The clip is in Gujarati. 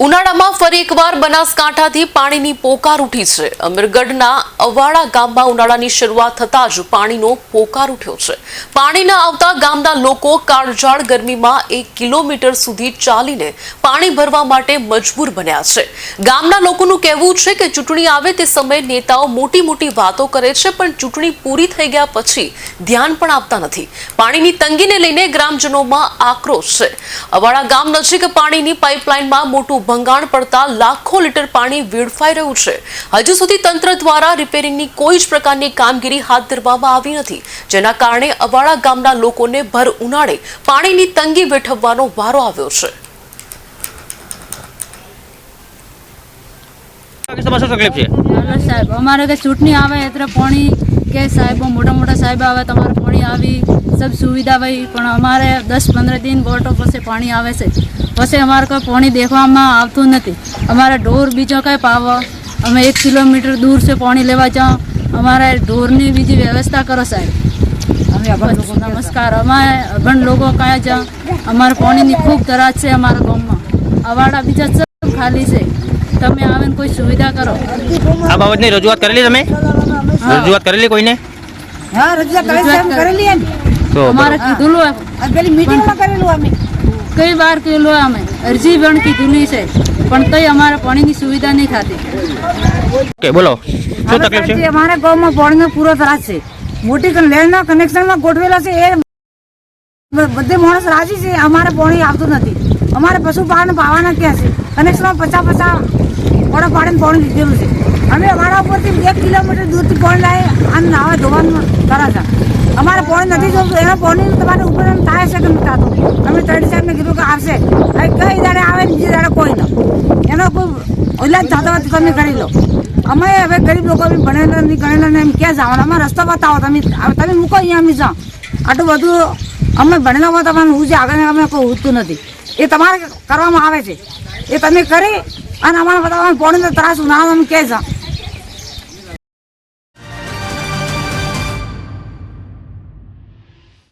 ઉનાળામાં ફરી એકવાર બનાસકાંઠાથી પાણીની પોકાર ઉઠી છે. અમીરગઢના અવાડા ગામમાં ઉનાળાની શરૂઆત થતાં જ પાણીનો પોકાર ઉઠ્યો છે. પાણી ન આવતા ગામના લોકો કાળઝાળ ગરમીમાં એક કિલોમીટર સુધી ચાલીને પાણી ભરવા માટે મજબૂર બન્યા છે. ગામના લોકોનું કહેવું છે કે ચૂંટણી આવે તે સમયે નેતાઓ મોટી મોટી વાતો કરે છે, પણ ચૂંટણી પૂરી થઈ ગયા પછી ધ્યાન પણ આપતા નથી. પાણીની તંગીને લઈને ગ્રામજનોમાં આક્રોશ છે. અવાડા ગામ નજીક પાણીની પાઇપલાઇનમાં મોટું ભંગાણ પડતા લાખો લીટર પાણી વેડફાઈ રહ્યું છે. હજુ સુધી તંત્ર દ્વારા રિપેરિંગની કોઈ જ પ્રકારની કામગીરી હાથ ધરવામાં આવી નથી. જેના કારણે અવાળા ગામના લોકોને ભર ઉનાળે પાણીની તંગી વેઠવવાનો વારો આવ્યો છે. બાકી તકલીફ છે? સાહેબ અમારે કે ચૂંટણી આવે એટલે પાણી કે સાહેબો મોટા મોટા સાહેબ આવે તમારે પાણી આવી સબ સુવિધા ભાઈ પણ અમારે દસ પંદર દિન બોટો પાસે પાણી આવે છે. પછી અમારે કોઈ પાણી દેખવામાં આવતું નથી. અમારે ઢોર બીજો કંઈ પાવો. અમે એક કિલોમીટર દૂર છે પાણી લેવા જાઓ અમારે ઢોરની બીજી વ્યવસ્થા કરો સાહેબ. નમસ્કાર. અમે અભણ લોકો કયા જા અમારે પાણીની ખૂબ તરાજ છે અમારા ગામમાં. અવાડા બીજા સબ ખાલી છે. તમે આવે ને કોઈ સુવિધા કરો. આ બાબતની રજૂઆત કરેલી તમે? રજૂઆત કરેલી કોઈને? હા રજૂઆત કરે કરેલી તો અમારે કીધું પેલી મીટિંગમાં કરેલું અમે. કઈ વાર કહેલો અમે? અરજી પણ કીધું છે. પણ તોય અમારે પાણીની સુવિધા નહીં થતી. ઓકે બોલો. શું તકલીફ છે? અમારા ગામમાં પાણીનો પૂરો ત્રાસ છે. મોટી લેન્ડના કનેક્શનમાં ગોઠવેલા છે એ બધે માણસ રાજી છે અમારે પાણી આવતું નથી. અમારે પશુપાલન પાવાના ક્યાં છે? કનેક્શનમાં પચાસ પચાસ ઓડા પાડીને પાણી લીધેલું છે. અમે અમારા ઉપરથી એક કિલોમીટર દૂરથી પાણી લાવી અને નાવા ધોવાનું કરે અમારે પાણી નથી જોતું. એના પોણી તમારે ઉપર થાય છે કે નથી થતું. અમે ત્રણ સાહેબને કીધું કે આવશે. કઈ દાડે આવે બીજી દાડે કોઈ ન. એનો કોઈ ઇલાજ થતો હોય તમે કરી લો. અમે હવે ગરીબ લોકો બી ભણેલા નહીં, ગણેલા નહીં, એમ ક્યાં જવાના? અમે રસ્તો બતાવો. તમે તમે મૂકો અહીંયા અમે જાઓ આટલું બધું અમે ભણેલા હોય તમારે હું જે આગળ અમે કોઈ ઉઠતું નથી. એ તમારે કરવામાં આવે છે. એ તમે કરી અને અમારા બધા પાણીનો ત્રાસ ઉનાળો અમે ક્યાં જાઓ